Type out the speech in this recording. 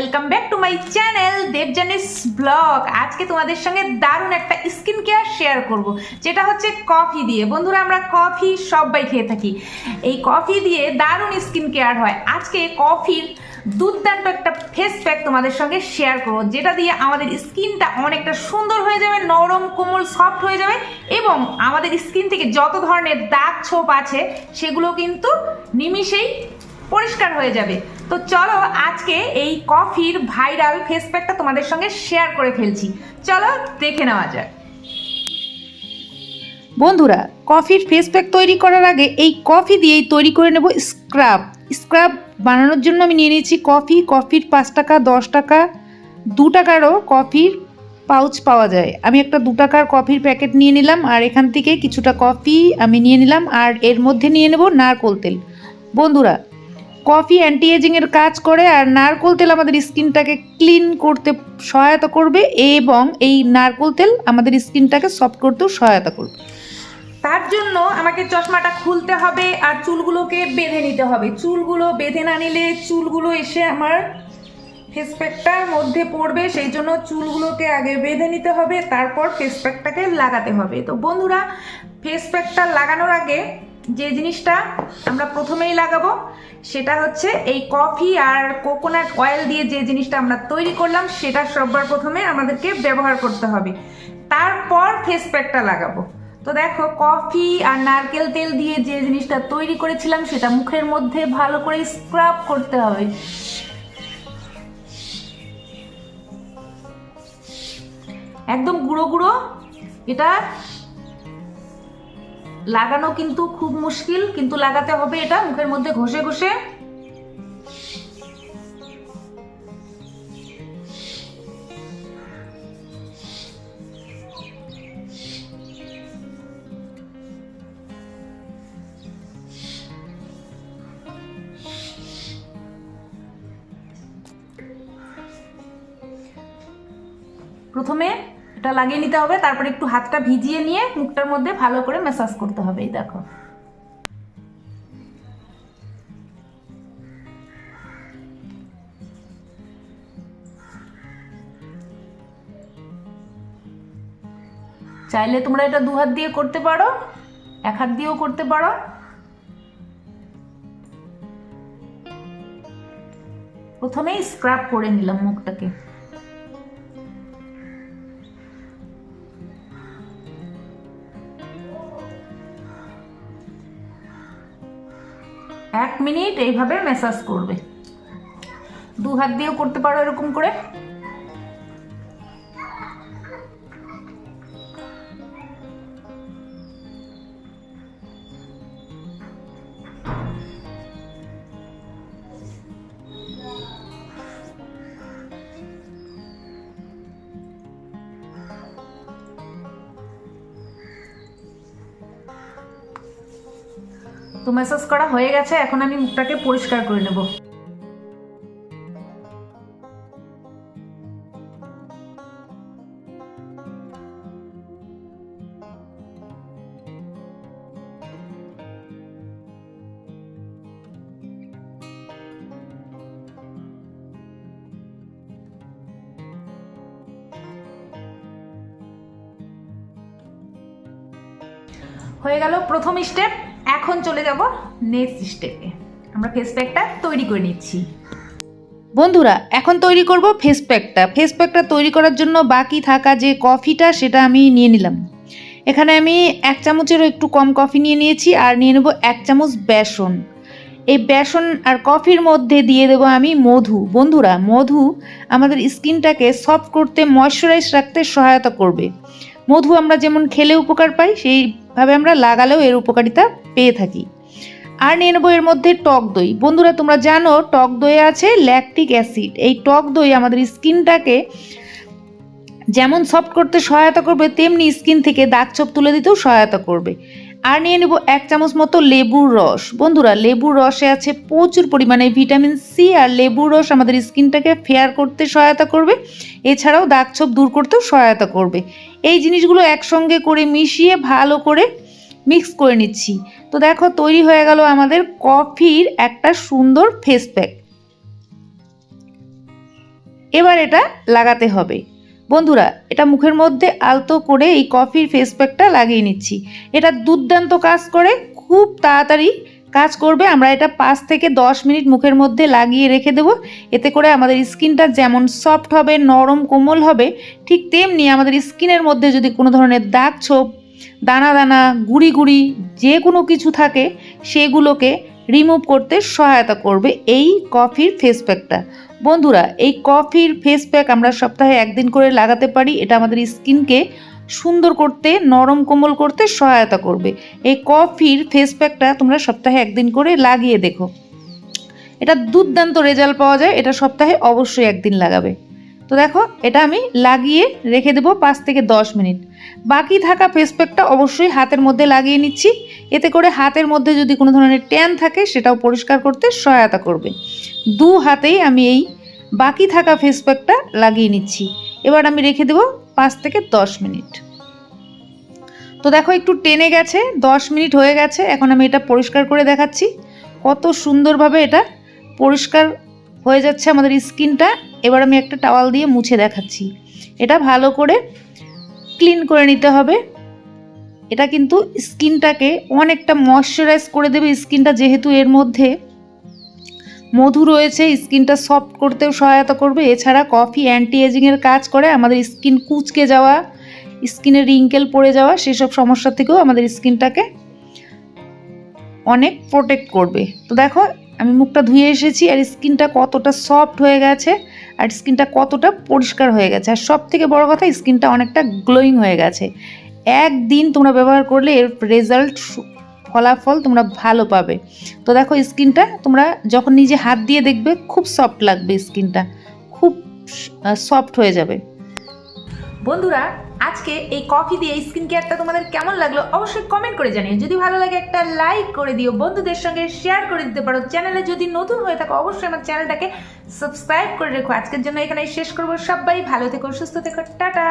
Welcome back to my channel Debjani's blog আজকে তোমাদের সঙ্গে দারুণ একটা স্কিন কেয়ার শেয়ার করব, যেটা হচ্ছে কফি দিয়ে। বন্ধুরা, আমরা কফি সবাই খেয়ে থাকি। এই কফি দিয়ে দারুণ স্কিন কেয়ার হয়। আজকে কফির দুর্দান্ত একটা ফেস প্যাক তোমাদের সঙ্গে শেয়ার করব, যেটা দিয়ে আমাদের স্কিনটা অনেকটা সুন্দর হয়ে যাবে, নরম, কোমল সফট হয়ে যাবে এবং আমাদের স্কিন থেকে যত ধরনের দাগ ছোপ আছে, সেগুলো কিন্তু নিমিষেই পরিষ্কার হয়ে যাবে। তো চলো আজকে এই কফির ভাইরাল ফেস প্যাকটা তোমাদের সঙ্গে শেয়ার করে ফেলছি। চলো দেখে নেওয়া যাক। বন্ধুরা, কফির ফেস প্যাক তৈরি করার আগে এই কফি দিয়েই তৈরি করে নেব স্ক্রাব স্ক্রাব বানানোর জন্য আমি নিয়ে নিয়েছি কফি। কফির পাঁচ টাকা, দশ টাকা, দু টাকারও কফির পাউচ পাওয়া যায়। আমি একটা দু টাকার কফির প্যাকেট নিয়ে নিলাম আর এখান থেকে কিছুটা কফি আমি নিয়ে নিলাম আর এর মধ্যে নিয়ে নেব নারকোল তেল। বন্ধুরা কফি অ্যান্টি এজিংয়ের কাজ করে আর নারকোল তেল আমাদের স্কিনটাকে ক্লিন করতে সহায়তা করবে এবং এই নারকোল তেল আমাদের স্কিনটাকে সফট করতেও সহায়তা করবে। তার জন্য আমাকে চশমাটা খুলতে হবে আর চুলগুলোকে বেঁধে নিতে হবে। চুলগুলো বেঁধে না নিলে চুলগুলো এসে আমার ফেস প্যাকটার মধ্যে পড়বে। সেই জন্য চুলগুলোকে আগে বেঁধে নিতে হবে, তারপর ফেস প্যাকটাকে লাগাতে হবে। তো বন্ধুরা ফেস প্যাকটা লাগানোর আগে যে জিনিসটা আমরা প্রথমেই লাগাবো, সেটা হচ্ছে এই কফি আর কোকোনাট অয়েল দিয়ে যে জিনিসটা আমরা তৈরি করলাম, সেটা সবার প্রথমে আমাদেরকে ব্যবহার করতে হবে। তারপর ফেস প্যাকটা লাগাবো। তো দেখো, কফি আর নারকেল তেল দিয়ে যে জিনিসটা তৈরি করেছিলাম, সেটা মুখের মধ্যে ভালো করে স্ক্রাব করতে হবে। একদম গুঁড়ো গুঁড়ো, এটা লাগানো কিন্তু খুব মুশকিল কিন্তু লাগাতে হবে এটা মুখের মধ্যে ঘষে ঘষে। প্রথমে এটা লাগিয়ে নিতে হবে, তারপরে একটু হাতটা ভিজিয়ে নিয়ে মুখটার মধ্যে ভালো করে ম্যাসাজ করতে হবে, এই দেখো। চাইলে তোমরা এটা দু হাত দিয়ে করতে পারো, এক হাত দিয়েও করতে পারো। প্রথমেই স্ক্রাব করে নিলাম মুখটাকে। এক মিনিট এইভাবে ম্যাসাজ করবে। দু হাত দিয়েও করতে পারো এরকম করে। তো ম্যাসাজ করা হয়ে গেছে, এখন আমি মুখটাকে পরিষ্কার করে নেব। হয়ে গেল প্রথম স্টেপ এখন চলে যাব নেক্সট স্টেপে আমরা ফেস প্যাকটা তৈরি করে নিচ্ছি। বন্ধুরা, এখন তৈরি করব ফেস প্যাকটা ফেস প্যাকটা তৈরি করার জন্য বাকি থাকা যে কফিটা সেটা আমি নিয়ে নিলাম। এখানে আমি এক চামচেরও একটু কম কফি নিয়ে নিয়েছি আর নিয়ে নেব এক চামচ বেসন। এই বেসন আর কফির মধ্যে দিয়ে দেবো আমি মধু। বন্ধুরা, মধু আমাদের স্কিনটাকে সফট করতে ময়শ্চারাইজ রাখতে সহায়তা করবে। মধু আমরা যেমন খেলে উপকার পাই, সেইভাবে আমরা লাগালেও এর উপকারিতা পেয়ে থাকি। আর নিয়ে নেব এর মধ্যে টক দই। বন্ধুরা, তোমরা জানো টক দইয়ে আছে ল্যাকটিক অ্যাসিড এই টক দই আমাদের স্কিনটাকে যেমন সফট করতে সহায়তা করবে, তেমনি স্কিন থেকে দাগ ছোপ তুলে দিতেও সহায়তা করবে। আর নিয়ে নেব এক চামচ মতো লেবুর রস। বন্ধুরা, লেবুর রসে আছে প্রচুর পরিমাণে ভিটামিন সি আর লেবুর রস আমাদের স্কিনটাকে ফেয়ার করতে সহায়তা করবে। এছাড়াও দাগ ছোপ দূর করতেও সহায়তা করবে। এই জিনিসগুলো একসঙ্গে করে মিশিয়ে ভালো করে মিক্স করে নিচ্ছি। তো দেখো, তৈরি হয়ে গেল আমাদের কফির একটা সুন্দর ফেস প্যাক এবার এটা লাগাতে হবে। বন্ধুরা, এটা মুখের মধ্যে আলতো করে এই কফির ফেস প্যাকটা লাগিয়ে নিচ্ছি। এটা দুর্দান্ত কাজ করে, খুব তাড়াতাড়ি কাজ করবে। আমরা এটা পাঁচ থেকে দশ মিনিট মুখের মধ্যে লাগিয়ে রেখে দেবো। এতে করে আমাদের স্কিনটা যেমন সফট হবে, নরম, কোমল হবে, ঠিক তেমনি আমাদের স্কিনের মধ্যে যদি কোনো ধরনের দাগ ছোপ দানা দানা, গুড়ি গুড়ি, যে কোনো কিছু থাকে, সেগুলোকে রিমুভ করতে সহায়তা করবে এই কফির ফেস প্যাকটা বন্ধুরা, এই কফির ফেস প্যাক আমরা সপ্তাহে একদিন করে লাগাতে পারি। এটা আমাদের স্কিনকে সুন্দর করতে, নরম কোমল করতে সহায়তা করবে। এই কফির ফেস প্যাকটা তোমরা সপ্তাহে একদিন করে লাগিয়ে দেখো। এটা দুর্দান্ত রেজাল্ট পাওয়া যায়। এটা সপ্তাহে অবশ্যই একদিন লাগাবে। তো দেখো, এটা আমি লাগিয়ে রেখে দেবো পাঁচ থেকে দশ মিনিট। বাকি থাকা ফেস প্যাকটা অবশ্যই হাতের মধ্যে লাগিয়ে নিচ্ছি। এতে করে হাতের মধ্যে যদি কোনো ধরনের ট্যান থাকে, সেটাও পরিষ্কার করতে সহায়তা করবে। দু হাতেই আমি এই বাকি থাকা ফেস প্যাকটা লাগিয়ে নিচ্ছি। এবার আমি রেখে দেবো পাঁচ থেকে দশ মিনিট। তো দেখো, একটু টেনে গেছে, দশ মিনিট হয়ে গেছে, এখন আমি এটা পরিষ্কার করে দেখাচ্ছি। কত সুন্দরভাবে এটা পরিষ্কার হয়ে যাচ্ছে আমাদের স্কিনটা। এবার আমি একটা টাওয়াল দিয়ে মুছে দেখাচ্ছি। এটা ভালো করে ক্লিন করে নিতে হবে। এটা কিন্তু স্কিনটাকে অনেকটা ময়শ্চারাইজ করে দেবে। স্কিনটা যেহেতু এর মধ্যে মধু রয়েছে, স্কিনটা সফট করতেও সহায়তা করবে। এছাড়া কফি অ্যান্টি এজিংয়ের কাজ করে। আমাদের স্কিন কুচকে যাওয়া স্কিনে রিঙ্কেল পড়ে যাওয়া, সেসব সমস্যা থেকেও আমাদের স্কিনটাকে অনেক প্রোটেক্ট করবে। তো দেখো, আমি মুখটা ধুয়ে এসেছি আর স্কিনটা কতটা সফট হয়ে গেছে। আর স্কিনটা কতটা পরিষ্কার হয়ে গেছে। আর সব থেকে বড় কথা, স্কিনটা অনেকটা গ্লোয়িং হয়ে গেছে। একদিন তোমরা ব্যবহার করলে এর রেজাল্ট ফলাফল তোমরা ভালো পাবে। তো দেখো, স্কিনটা তোমরা যখন নিজে হাত দিয়ে দেখবে, খুব সফট লাগবে স্কিনটা। খুব সফট হয়ে যাবে। বন্ধুরা আজকে এই কফি দিয়ে এই স্কিন কেয়ারটা তোমাদের কেমন লাগল অবশ্যই কমেন্ট করে জানিও। যদি ভালো লাগে একটা লাইক করে দিও, বন্ধুদের সঙ্গে শেয়ার করে দিতে পারো। চ্যানেলে যদি নতুন হয়ে থাকো, অবশ্যই আমার চ্যানেলটাকে সাবস্ক্রাইব করে রেখো। আজকের জন্য এখানে শেষ করব। সবাই ভালো থেকো, সুস্থ থেকো। টাটা!